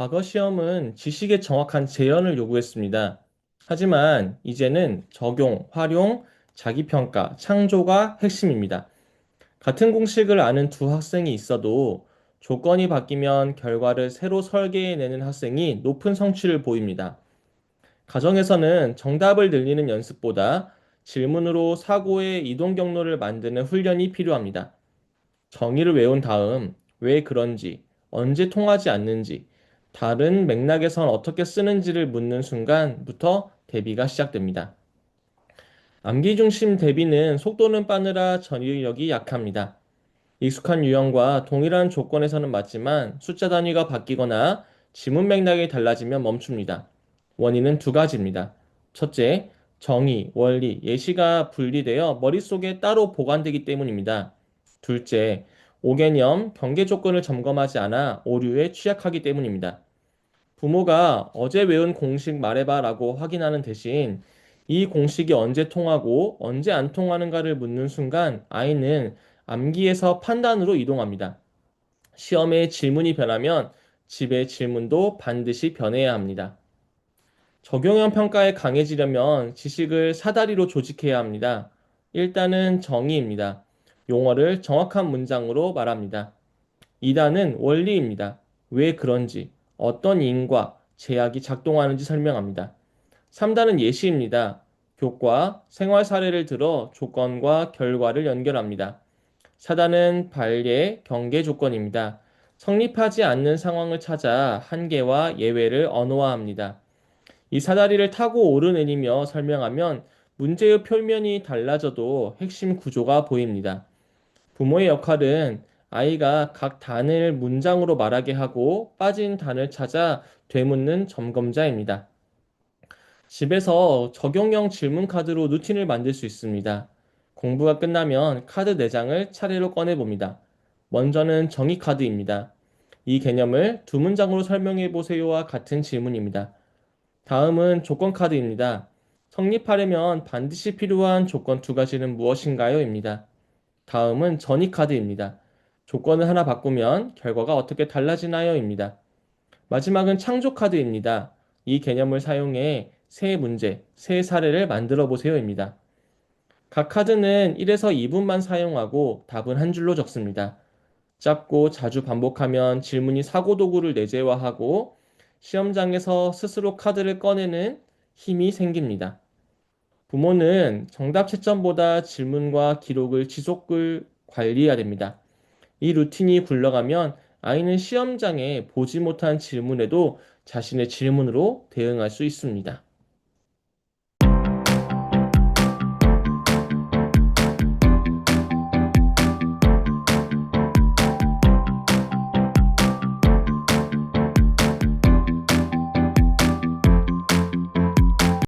과거 시험은 지식의 정확한 재현을 요구했습니다. 하지만 이제는 적용, 활용, 자기평가, 창조가 핵심입니다. 같은 공식을 아는 두 학생이 있어도 조건이 바뀌면 결과를 새로 설계해내는 학생이 높은 성취를 보입니다. 가정에서는 정답을 늘리는 연습보다 질문으로 사고의 이동 경로를 만드는 훈련이 필요합니다. 정의를 외운 다음 왜 그런지, 언제 통하지 않는지, 다른 맥락에선 어떻게 쓰는지를 묻는 순간부터 대비가 시작됩니다. 암기 중심 대비는 속도는 빠르라 전이력이 약합니다. 익숙한 유형과 동일한 조건에서는 맞지만 숫자 단위가 바뀌거나 지문 맥락이 달라지면 멈춥니다. 원인은 두 가지입니다. 첫째, 정의, 원리, 예시가 분리되어 머릿속에 따로 보관되기 때문입니다. 둘째, 오개념, 경계 조건을 점검하지 않아 오류에 취약하기 때문입니다. 부모가 어제 외운 공식 말해봐 라고 확인하는 대신 이 공식이 언제 통하고 언제 안 통하는가를 묻는 순간 아이는 암기에서 판단으로 이동합니다. 시험의 질문이 변하면 집의 질문도 반드시 변해야 합니다. 적용형 평가에 강해지려면 지식을 사다리로 조직해야 합니다. 일단은 정의입니다. 용어를 정확한 문장으로 말합니다. 2단은 원리입니다. 왜 그런지, 어떤 인과 제약이 작동하는지 설명합니다. 3단은 예시입니다. 교과, 생활 사례를 들어 조건과 결과를 연결합니다. 4단은 반례, 경계 조건입니다. 성립하지 않는 상황을 찾아 한계와 예외를 언어화합니다. 이 사다리를 타고 오르내리며 설명하면 문제의 표면이 달라져도 핵심 구조가 보입니다. 부모의 역할은 아이가 각 단을 문장으로 말하게 하고 빠진 단을 찾아 되묻는 점검자입니다. 집에서 적용형 질문 카드로 루틴을 만들 수 있습니다. 공부가 끝나면 카드 4장을 차례로 꺼내봅니다. 먼저는 정의 카드입니다. 이 개념을 두 문장으로 설명해 보세요와 같은 질문입니다. 다음은 조건 카드입니다. 성립하려면 반드시 필요한 조건 두 가지는 무엇인가요? 입니다. 다음은 전이 카드입니다. 조건을 하나 바꾸면 결과가 어떻게 달라지나요? 입니다. 마지막은 창조 카드입니다. 이 개념을 사용해 새 문제, 새 사례를 만들어 보세요입니다. 각 카드는 1에서 2분만 사용하고 답은 한 줄로 적습니다. 짧고 자주 반복하면 질문이 사고 도구를 내재화하고 시험장에서 스스로 카드를 꺼내는 힘이 생깁니다. 부모는 정답 채점보다 질문과 기록을 지속을 관리해야 됩니다. 이 루틴이 굴러가면 아이는 시험장에 보지 못한 질문에도 자신의 질문으로 대응할 수 있습니다.